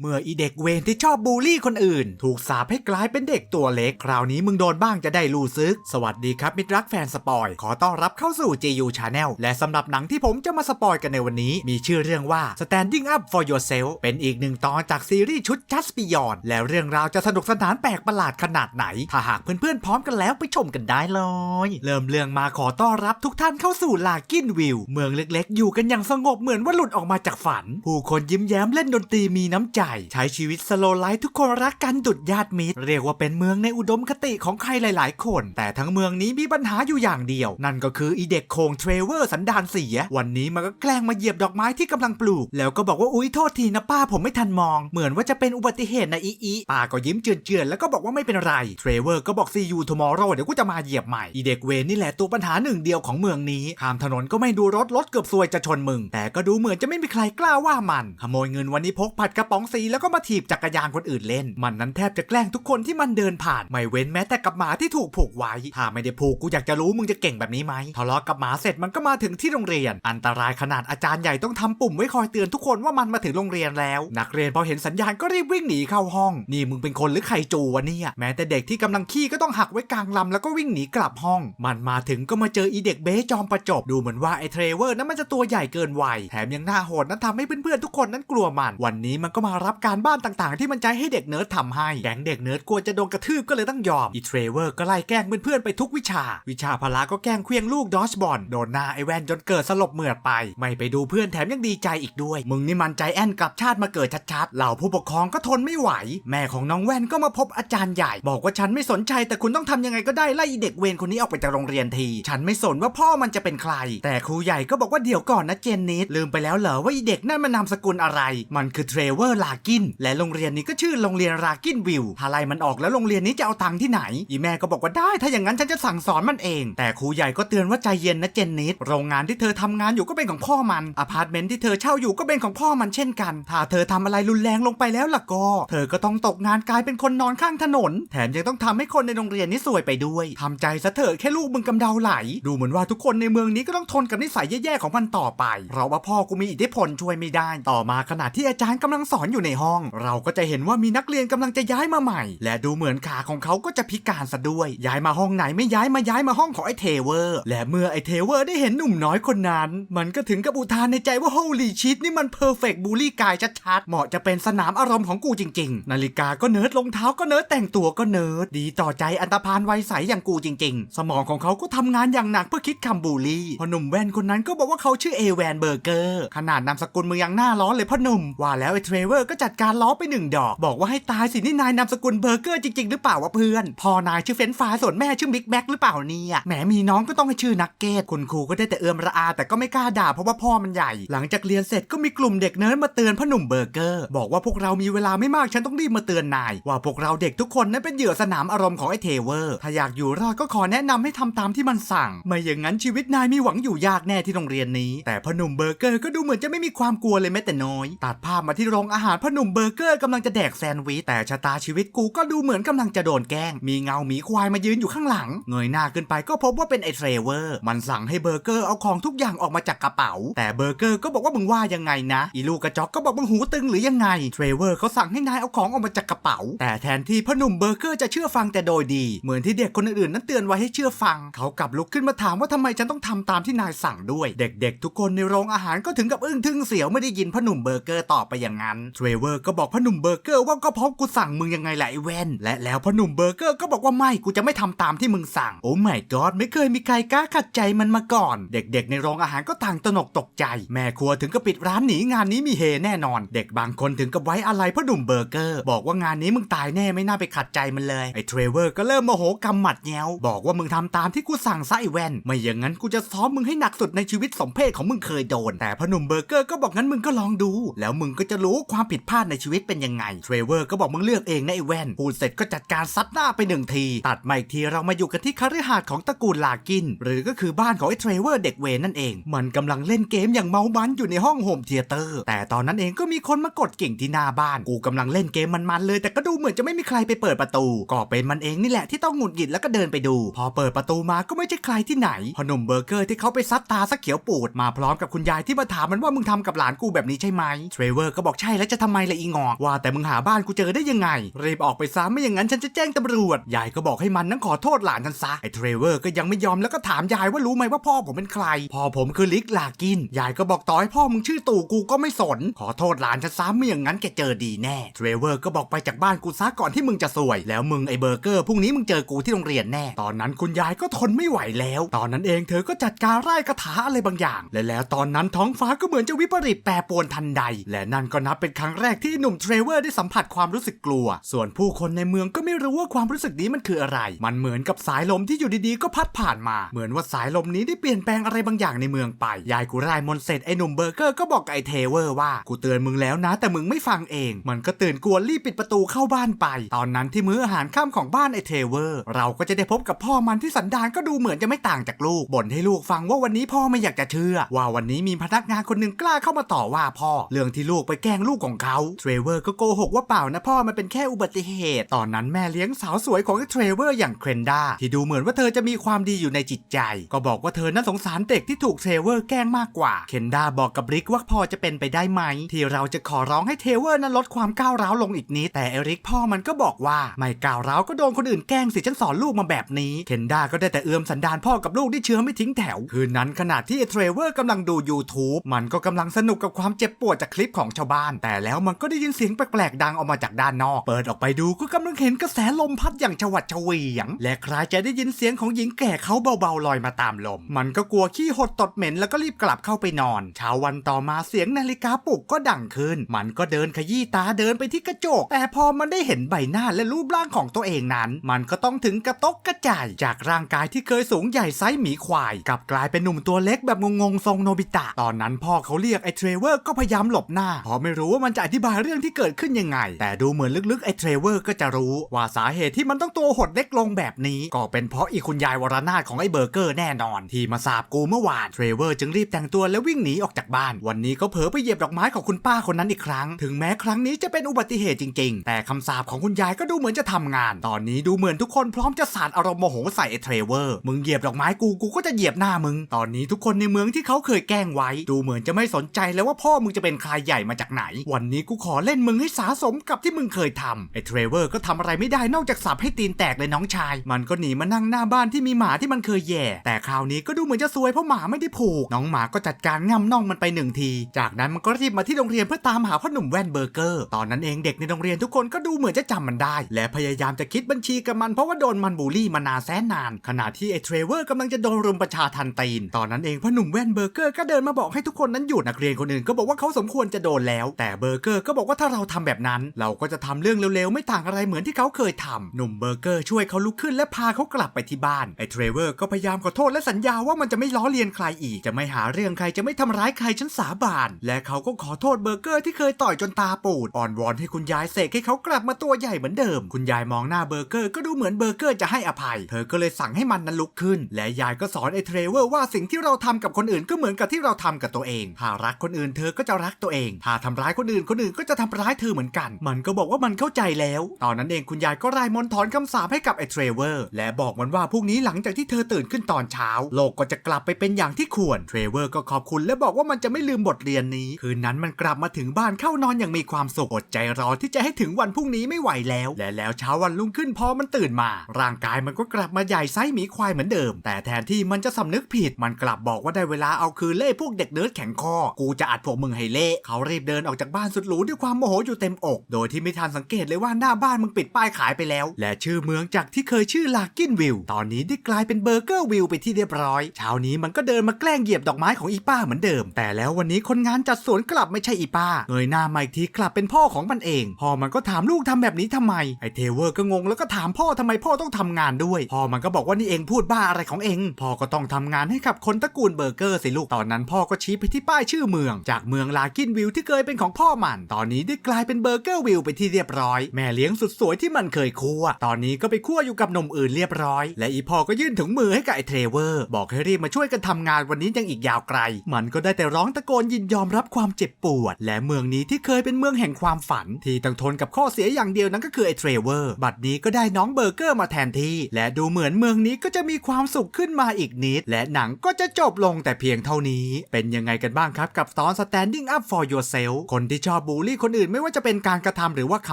เมื่ออีเด็กเวนที่ชอบบูลลี่คนอื่น ถูกสาปให้กลายเป็นเด็กตัวเล็ก คราวนี้มึงโดนบ้างจะได้รู้ซึก สวัสดีครับ มิตรรักแฟนสปอย ขอต้อนรับเข้าสู่ GU Channel และสำหรับหนังที่ผมจะมาสปอยกันในวันนี้ มีชื่อเรื่องว่า Standing Up for Yourself เป็นอีกหนึ่งตอนจากซีรีส์ชุด Just Beyond แล้วเรื่องราวจะสนุกสนานแปลกประหลาดขนาดไหน ถ้าหากเพื่อนๆพร้อมกันแล้วไปชมกันได้เลย เริ่มเรื่องมาขอต้อนรับทุกท่านเข้าสู่ลากินวิวเมืองเล็ก ๆ อยู่กันอย่างสงบเหมือนว่าหลุดออกมาจากฝัน ผู้คนยิ้มแย้มเล่นดนตรีมีน้ำใจใช้ชีวิตสโลไลฟ์ทุกคนรักกันดุดญาติมิตร เรียกว่าเป็นเมืองในอุดมคติของใครหลาย ๆ คน แต่ทั้งเมืองนี้มีปัญหาอยู่อย่างเดียว นั่นก็คืออีเด็กโคงเทรเวอร์สันดานเสีย วันนี้มันก็แกล้งมาเหยียบดอกไม้ที่กำลังปลูก แล้วก็บอกว่าอุ๊ยโทษทีนะป้าผมไม่ทันมอง เหมือนว่าจะเป็นอุบัติเหตุนะอีอีป้าก็ยิ้มเจือนๆแล้วก็บอกว่าไม่เป็นไรเทรเวอร์ก็บอก see you tomorrow เดี๋ยวกูจะมาเหยียบใหม่อีเด็กเวนนี่แหละตัวปัญหาหนึ่งเดียวของเมืองนี้ข้ามถนนก็ไม่ดูรถรถเกือบซวยจะชนมึง แต่ก็ดูเหมือนจะไม่มีใครกล้าว่ามัน ขโมยเงินวันนี้พกผัดกระป๋องสีแล้วก็มาถีบจักรยานคนอื่นเล่น มันนั้นแทบจะแกล้งทุกคนที่มันเดินผ่าน ไม่เว้นแม้แต่กับหมาที่ถูกผูกไว้ ถ้าไม่ได้ผูกกูอยากจะรู้มึงจะเก่งแบบนี้ไหมทะเลาะกับหมาเสร็จมันก็มาถึงที่โรงเรียน อันตรายขนาดอาจารย์ใหญ่ต้องทำปุ่มไว้คอยเตือนทุกคนว่ามันมาถึงโรงเรียนแล้ว นักเรียนพอเห็นสัญญาณก็รีบวิ่งหนีเข้าห้อง นี่มึงเป็นคนหรือไข่จูวะเนี่ยแม้แต่เด็กที่กำลังขี้ก็ต้องหักไว้กลางลำแล้วก็วิ่งหนีกลับห้อง มันมาถึงก็มาเจออีเด็กเบ้จอมประจบดูเหมือนว่าไอ้เทรเวอร์นั้นมันจะตัวใหญ่เกินวัยแถมยังหน้าโหดนั้นทำให้เพื่อนๆทุกคนนั้นกลัวมัน วันนี้มันก็มารับการบ้านต่างๆ ที่มันใจให้เด็กเนิร์ดทำให้แก๊งเด็กเนิร์ดกลัวจะโดนกระทืบก็เลยต้องยอมอีเทรเวอร์ก็ไล่แกล้งเพื่อนๆไปทุกวิชา วิชาพละก็แกล้งเคลี้ยงลูกดอชบอลโดนหน้าไอแวนจนเกิดสลบเหมือดไป ไม่ไปดูเพื่อนแถมยังดีใจอีกด้วย มึงนี่มันใจแอนกลับชาติมาเกิดชัดๆเหล่าผู้ปกครองก็ทนไม่ไหว แม่ของน้องแว่นก็มาพบอาจารย์ใหญ่ บอกว่าฉันไม่สนใจแต่คุณต้องทำยังไงก็ได้ไล่เด็กเวรคนนี้ออกไปจากโรงเรียนที ฉันไม่สนว่าพ่อมันจะเป็นใคร แต่ครูใหญ่ก็บอกว่าเดี๋ยวก่อนนะเจนนิสลืมไปแล้วเหรอว่าเด็กนั่นมันนามสกุลอะไร มันคือเทรเวอร์ลากิน และโรงเรียนนี้ก็ชื่อโรงเรียนลากินวิวถ้าไล่มันออกแล้วโรงเรียนนี้จะเอาตังค์ที่ไหน อีแม่ก็บอกว่าได้ ถ้าอย่างนั้นฉันจะสั่งสอนมันเอง แต่ครูใหญ่ก็เตือนว่าใจเย็นนะเจนนิสโรงงานที่เธอทำงานอยู่ก็เป็นของพ่อมันอพาร์ตเมนต์ที่เธอเช่าอยู่ก็เป็นของพ่อมันเช่นกัน ถ้าเธอทำอะไรรุนแรงลงไปแล้วล่ะก็ เธอก็ต้องตกงานกลายเป็นคนนอนข้างถนน แถมยังต้องทำให้คนในโรงเรียนนี้สวยไปด้วยทำใจซะเถอะแค่ลูกมึงกำเดาไหล ดูเหมือนว่าทุกคนในเมืองนี้ก็ต้องทนกับนิสัยแย่ๆของมันต่อไป เพราะว่าพ่อกูมีอิทธิพลช่วยไม่ได้ ต่อมาขณะที่อาจารย์กำลังสอนอยู่ในห้อง เราก็จะเห็นว่ามีนักเรียนกำลังจะย้ายมาใหม่ และดูเหมือนขาของเขาก็จะพิการซะด้วย ย้ายมาห้องไหนไม่ย้ายมาย้ายมาห้องของไอ้เทเวอร์ และเมื่อไอ้เทเวอร์ได้เห็นหนุ่มน้อยคนนั้น มันก็ถึงกับอุทานในใจว่า holy shit นี่มัน perfect bully กายชัดๆเหมาะจะเป็นสนามอารมณ์ของกูจริง ๆ นาฬิกาก็เนิร์ดรองเท้าก็เนิร์ดแต่งตัวก็เนิร์ดดีต่อใจอันตพานวัยใสอย่างกูจริง ๆ สมองของเขาก็ทำงานอย่างหนักเพื่อคิดคำบูลลี่พอหนุ่มแว่นคนนั้นก็บอกว่าเขาชื่อเอแวนเบอร์เกอร์ขนาดนามสกุลมึงยังหน้าล้อเลยพ่อหนุ่มว่าแล้วไอ้เทรเวอร์ก็จัดการล้อไปหนึ่งดอก บอกว่าให้ตายสินี่นายนามสกุลเบอร์เกอร์จริงๆ หรือเปล่าวะเพื่อน พอนายชื่อเฟนฟราส่วนแม่ชื่อบิ๊กแบ็กหรือเปล่าเนี่ยแหมมีน้องก็ต้องให้ชื่อนักเกตคุณครูก็ได้แต่เอื้อมระอา แต่ก็ไม่กล้าด่าเพราะว่าพ่อมันใหญ่ หลังจากเรียนเสร็จก็มีกลุ่มเด็กเนิร์ดมาเตือนพ่อหนุ่มเบอร์เกอร์ บอกว่าพวกเรามีเวลาไม่มากฉันต้องรีบมาเตือนนาย ว่าพวกเราเด็กทุกคนนั้นเป็นเหยื่อสนามอารมณ์ของไอ้เทเวอร์ถ้าอยากอยู่รอดก็ขอแนะนำให้ทำตามที่มันสั่ง ไม่อย่างนั้นชีวิตนายมีหวังอยู่ยากแน่ที่โรงเรียนนี้ แต่พ่อหนุ่มเบอร์เกอร์ก็ดูเหมือนจะไม่มีความกลัวเลยแม้แต่น้อย ตัดภาพมาที่โรงอาหารพ่อหนุ่มเบอร์เกอร์กำลังจะแดกแซนด์วิชแต่ชะตาชีวิตกูก็ดูเหมือนกำลังจะโดนแกล้ง มีเงาหมีควายมายืนอยู่ข้างหลัง เงยหน้าขึ้นไปก็พบว่าเป็นไอ้เทรเวอร์ มันสั่งให้เบอร์เกอร์เอาของทุกอย่างออกมาจากกระเป๋า แต่เบอร์เกอร์ก็บอกว่ามึงว่ายังไงนะ อีลูกกระจอกก็บอกมึงหูตึงหรือยังไง เทรเวอร์เขาสั่งให้นายเอาของออกมาจากกระเป๋า แต่แทนที่พ่อหนุ่มเบอร์เกอร์จะเชื่อฟังแต่โดยดี เหมือนที่เด็กคนอื่นๆนั้นเตือนไว้ให้เชื่อฟัง เขากลับลุกขึ้นมาถามว่าทำไมฉันต้องทำตามที่นายสั่งด้วย เด็ก ๆ ทุกคนในโรงอาหารก็ถึงกับอึ้งทึ่งเสียวไม่ได้ยินพ่อหนุ่มเบอร์เกอร์ตอบไปอย่างนั้นเทรเวอร์ก็บอกพ่อหนุ่มเบอร์เกอร์ว่าก็เพราะกูสั่งมึงยังไงแหละไอ้แวนและแล้วพ่อหนุ่มเบอร์เกอร์ก็บอกว่าไม่กูจะไม่ทำตามที่มึงสั่ง โอ้ my god ไม่เคยมีใครกล้าขัดใจมันมาก่อน เด็กๆ ในโรงอาหารก็ต่างตระหนกตกใจ แม่ครัวถึงกับปิดร้านหนีงานนี้มีเฮแน่นอน เด็กบางคนถึงกับไว้อะไรพ่อหนุ่มเบอร์เกอร์ บอกว่างานนี้มึงตายแน่ไม่น่าไปขัดใจมันเลยไอ้เทรเวอร์ก็เริ่มโมโหกำหมัดแยวบอกว่ามึงทำตามที่กูสั่งซะไอ้แวนไม่อย่างนั้นกูจะซ้อมมึงให้หนักสุดในชีวิตสมเพศของมึงเคยโดน แต่พ่อหนุ่มเบอร์เกอร์ก็บอกงั้นมึงก็ลองดู แล้วมึงก็จะรู้ความผิดพลาดในชีวิตเป็นยังไง เทรเวอร์ก็บอกมึงเลือกเองนะไอ้แวนพูดเสร็จก็จัดการซัดหน้าไปหนึ่งที ตัดมาอีกทีเรามาอยู่กันที่คฤหาสน์ของตระกูลลากิน หรือก็คือบ้านของไอ้เทรเวอร์เด็กเวนนั่นเอง มันกำลังเล่นเกมอย่างเมามันอยู่ในห้องโฮมเธียเตอร์ แต่ตอนนั้นเองก็มีคนมากดกิ่งที่หน้าบ้าน กูกำลังเล่นเกมมันๆเลย แต่ก็ดูเหมือนจะไม่มีใครไปเปิดประตู ก็เป็นมันเองนี่แหละที่ต้องหงุดหงิดแล้วก็เดินไปดู พอเปิดประตูมาก็ไม่ใช่ใครที่ไหนพอหนุ่มเบอร์เกอร์ที่เขาไปซัดตาสักเขียวปูดมาพร้อมกับคุณยายที่มาถามมันว่ามึงทำกับหลานกูแบบนี้ใช่ไหมเทรเวอร์ก็บอกใช่แล้วจะทไมละอีงอกว่าแต่มึงหาบ้านกูเจอได้ยังไงรีบออกไปซะไม่อย่างนั้นฉันจะแจ้งตำรวจ ยายก็บอกให้มันนั้นขอโทษหลานฉันซะไอ้เทรเวอร์ก็ยังไม่ยอมแล้วก็ถามยายว่ารู้ไหมว่าพ่อผมเป็นใคร พ่อผมคือลิกลากิน ยายก็บอกต่อให้พ่อมึงชื่อตู่กูก็ไม่สน ขอโทษหลานฉันซะไม่อย่างนั้นแกเจอดีแน่เทรเวอร์ก็บอกไปจากบ้านกูซะก่อนที่มึงจะสวย แล้วมึงไอ้เบอร์เกอร์พรุ่งนี้มึงเจอกูที่โรงเรียนแน่ ตอนนั้นคุณยายก็ทนไม่ไหวแล้ว ตอนนั้นเองเธอก็จัดการไล่คาถาอะไรบางอย่าง และแล้วตอนนั้นท้องฟ้าก็เหมือนจะวิปริตแปรปรวนทันใด และนั่นก็นับเป็นครั้งแรกที่หนุ่มเทรเวอร์ได้สัมผัสความรู้สึกกลัว ส่วนผู้คนในเมืองก็ไม่รู้ว่าความรู้สึกนี้มันคืออะไร มันเหมือนกับสายลมที่อยู่ดีๆก็พัดผ่านมา เหมือนว่าสายลมนี้ได้เปลี่ยนแปลงอะไรบางอย่างในเมืองไป ยายกูร่ายมนเสร็จไอ้หนุ่มเบอร์เกอร์ก็บอกกับไอ้เทเวอร์ว่ากูเตือนมึงแล้วนะ แต่มึงไม่ฟังเอง มันก็ตื่นกลัวรีบปิดประตูเข้าบ้านไป ตอนนั้นที่มื้ออาหารค่ำของบ้านไอ้เทเวอร์ เราก็จะได้พบกับพ่อมันที่สันดานก็ดูเหมือนจะไม่ต่างจากลูกบ่นให้ลูกฟังว่าวันนี้พ่อไม่อยากจะเชื่อ ว่าวันนี้มีพนักงานคนหนึ่งกล้าเข้ามาต่อว่าพ่อเรื่องที่ลูกไปแกล้งลูกของเขาเทรเวอร์ก็โกหกว่าเปล่านะพ่อมันเป็นแค่อุบัติเหตุ ตอนนั้นแม่เลี้ยงสาวสวยของเทรเวอร์อย่างเครนดาที่ดูเหมือนว่าเธอจะมีความดีอยู่ในจิตใจ ก็บอกว่าเธอนั้นสงสารเด็กที่ถูกเทรเวอร์แกล้งมากกว่าเคนดาบอกกับริกว่าพอจะเป็นไปได้ไหม ที่เราจะขอร้องให้เทรเวอร์นั้นลดความก้าวร้าวลงอีกนิดแต่เอริกพ่อมันก็บอกว่าไม่ก้าวร้าวก็โดนคนอื่นแกล้งสิฉันสอนลูกมาแบบนี้เคนดาก็ได้แต่เอื้อมสันดานพ่อกับลูกที่เชื้อไม่ทิ้งแถว คืนนั้นขณะที่เทรเวอร์กำลังดู YouTube มันก็กำลังสนุกกับความเจ็บปวดจากคลิปของชาวบ้าน แต่แล้วมันก็ได้ยินเสียงแปลกๆดังออกมาจากด้านนอก เปิดออกไปดูก็กำลังเห็นกระแสลมพัดอย่างชวัดเฉวียง และคล้ายจะได้ยินเสียงของหญิงแก่เขาเบาๆลอยมาตามลม มันก็กลัวขี้หดตดเหม็นแล้วก็รีบกลับเข้าไปนอนเช้าวันต่อมาเสียงนาฬิกาปลุกก็ดังขึ้น มันก็เดินขยี้ตาเดินไปที่กระจก แต่พอมันได้เห็นใบหน้าและรูปร่างของตัวเองนั้น มันก็ต้องถึงกระตกกระจายจากร่างกายที่เคยสูงใหญ่ไซส์หมีควายกลับกลายเป็นหนุ่มตัวเล็กแบบงงๆทรงโนบิตะ ตอนนั้นพ่อเขาเรียกไอ้เทรเวอร์ก็พยายามหลบหน้าเพราะไม่รู้ว่ามันจะอธิบายเรื่องที่เกิดขึ้นยังไง แต่ดูเหมือนลึกๆไอ้เทรเวอร์ก็จะรู้ว่าสาเหตุที่มันต้องตัวหดเล็กลงแบบนี้ ก็เป็นเพราะอีคุณยายวรนาถของไอ้เบอร์เกอร์แน่นอน ที่มาสาบกูเมื่อวานเทรเวอร์จึงรีบแต่งตัวแล้ววิ่งหนีออกจากบ้าน วันนี้ก็เผลอไปเหยียบดอกไม้ของคุณป้าคนนั้นอีกครั้ง ถึงแม้ครั้งนี้จะเป็นอุบัติเหตุจริง ๆ แต่คำสาปของคุณยายก็ดูเหมือนจะทำงาน ตอนนี้ดูเหมือนทุกคนพร้อมจะสาดอารมณ์โมโหใส่ไอ้เทรเวอร์มึงเหยียบดอกไม้กูกูก็จะเหยียบหน้ามึง ตอนนี้ทุกคนในเมืองที่เขาเคยแกล้งไว้ ดูเหมือนจะไม่สนใจแล้วว่าพ่อมึงจะเป็นใครใหญ่มาจากไหน วันนี้กูขอเล่นมึงให้สาสมกับที่มึงเคยทำไอ้เทรเวอร์ก็ทำอะไรไม่ได้นอกจากสับให้ตีนแตกเลยน้องชาย มันก็หนีมานั่งหน้าบ้านที่มีหมาที่มันเคยแย่ แต่คราวนี้ก็ดูเหมือนจะซวยเพราะหมาไม่ได้ผูก น้องหมาก็จัดการง่ำน่องมันไปหนึ่งที จากนั้นมันก็รีบมาที่โรงเรียนเพื่อตามหาพ่อหนุ่มแว่นเบอร์เกอร์ตอนนั้นเองเด็กในโรงเรียนทุกคนก็ดูเหมือนจะจำมันได้ และพยายามจะคิดบัญชีกับมันเพราะว่าโดนมันบูลลี่มานานแสนนาน ขณะที่ไอ้เทรเวอร์กำลังจะโดนรุมประชาทันตีน ตอนนั้นเองพ่อหนุ่มแว่นเบอร์เกอร์ก็เดินมาบอกให้ทุกคนนั้นหยุดนักเรียนคนอื่นก็บอกว่าเขาสมควรจะโดนแล้ว แต่เบอร์เกอร์ก็บอกว่าถ้าเราทำแบบนั้น เราก็จะทำเรื่องเร็วๆ ไม่ต่างอะไรเหมือนที่เขาเคยทำหนุ่มเบอร์เกอร์ช่วยเขาลุกขึ้นและพาเขากลับไปที่บ้านไอ้เทรเวอร์ก็พยายามขอโทษและสัญญาว่ามันจะไม่ล้อเลียนใครอีกจะไม่หาเรื่องใครจะไม่ทำร้ายใครฉันสาบาน และเขาก็ขอโทษเบอร์เกอร์ที่เคยต่อยจนตาปูดอ่อนวอนให้คุณยายเสกให้เขากลับมาตัวใหญ่เหมือนเดิม คุณยายมองหน้าเบอร์เกอร์ก็ดูเหมือนเบอร์เกอร์จะให้อภัย เธอก็เลยสั่งให้มันนั้นลุกขึ้น และยายก็สอนไอ้เทรเวอร์ว่าสิ่งที่เราทำกับคนอื่นก็เหมือนกับที่เราทำกับตัวเองถ้ารักคนอื่นเธอก็จะรักตัวเองถ้าทำร้ายคนอื่นคนอื่นก็จะทำร้ายเธอเหมือนกัน มันก็บอกว่ามันเข้าใจแล้ว ตอนนั้นเองคุณยายก็รายมนถอนคำสาปให้กับไอ้เทรเวอร์และบอกมันว่าพรุ่งนี้หลังจากที่เธอตื่นขึ้นตอนเช้า โลกก็จะกลับไปเป็นอย่างที่ควรเทรเวอร์ก็ขอบคุณและบอกว่ามันจะไม่ลืมบทเรียนนี้ คืนนั้นมันกลับมาถึงบ้านเข้านอนอย่างมีความสุขอดใจรอที่จะให้ถึงวันพรุ่งนี้ไม่ไหวแล้ว และแล้วเช้าวันรุ่งขึ้นพอมันตื่นมา ร่างกายมันก็กลับมาใหญ่ไซส์หมีควายเหมือนเดิม แต่แทนที่มันจะสำนึกผิด มันกลับบอกว่าได้เวลาเอาคืนเล่พวกเด็กเนิร์ดแข็งคอ กูจะอัดพวกมึงให้เละเขารีบเดินออกจากบ้านสุดหรูด้วยความโมโหอยู่เต็มอก โดยที่ไม่ทันสังเกตเลยว่าหน้าบ้านมึงปิดป้ายขายไปแล้ว และชื่อเมืองจากที่เคยชื่อลากินวิลตอนนี้ได้กลายเป็นเบอร์เกอร์วิลไปที่เรียบร้อยเช้านี้มันก็เดินมาแกล้งเหยียบดอกไม้ของอีป้าเหมือนเดิม แต่แล้ววันนี้คนงานจัดสวนกลับไม่ใช่อีป้าเงยหน้ามาอีกทีกลับเป็นพ่อของมันเองพ่อมันก็ถามลูกทำแบบนี้ทำไมไอเทเวอร์ก็งงแล้วก็ถามพ่อทำไมพ่อต้องทำงานด้วยพ่อมันก็บอกว่านี่เองพูดบ้าอะไรของเองพ่อก็ต้องทำงานให้กับคนตระกูลเบอร์เกอร์สิลูกตอนนั้นพ่อก็ชี้ไปที่ป้ายชื่อเมือง จากเมืองลากินวิลที่เคยเป็นของพ่อมัน ตอนนี้ได้กลายเป็นเบอร์เกอร์วิลไปที่เรียบร้อย แม่เลี้ยงสุดสวยที่มันเคยคั่ว ตอนนี้ก็ไปคั่วอยู่กับหนมอื่นเรียบร้อย และอีพ่อก็ยื่นถุงมือให้กับไอเทรเวอร์ บอกให้รีบมาช่วยกันทำงานวันนี้ยังอีกยาวไกล มันก็ได้แต่ร้องตะโกนยินยอมรับความเจ็บปวด และเมืองนี้ที่เคยเป็นเมืองแห่งความฝัน ที่ต้องทนกับข้อเสียอย่างเดียวนั้นก็คือไอเทรเวอร์ บัดนี้ก็ได้น้องเบอร์เกอร์มาแทนที่ และดูเหมือนเมืองนี้ก็จะมีความสุขขึ้นมาอีกนิด และหนังก็จะจบลงแต่เพียงเท่านี้ เป็นยังไงกันบ้างครับกับตอน Standing Up for Yourself คนที่ชอบอบบูลลี่คนอื่นไม่ว่าจะเป็นการกระทำหรือว่าค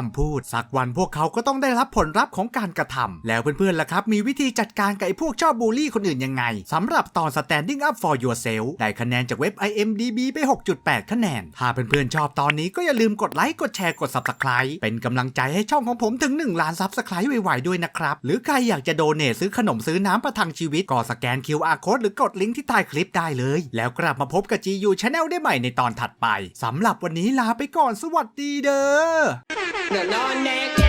ำพูด สักวันพวกเขาก็ต้องได้รับผลลัพธ์ของการกระทำแล้วเพื่อนๆล่ะครับ มีวิธีจัดการกับไอ้พวกชอบบูลลี่คนอื่นยังไงสำหรับตอน Standing Up for Yourself ได้คะแนนจากเว็บ IMDB ไป 6.8 คะแนน ถ้าเพื่อนๆชอบตอนนี้ก็อย่าลืมกดไลค์กดแชร์กด Subscribe เป็นกำลังใจให้ช่องของผมถึง 1 ล้าน Subscribe ไวๆด้วยนะครับหรือใครอยากจะโดเนทซื้อขนมซื้อน้ำประทังชีวิตก็สแกน QR Code หรือกดลิงก์ที่ใต้คลิปได้เลย แล้วกลับมาพบกับ GU Channel ได้ใหม่ในตอนถัดไปสำหรับวันนี้ลาไปก่อนสวัสดีเด้อ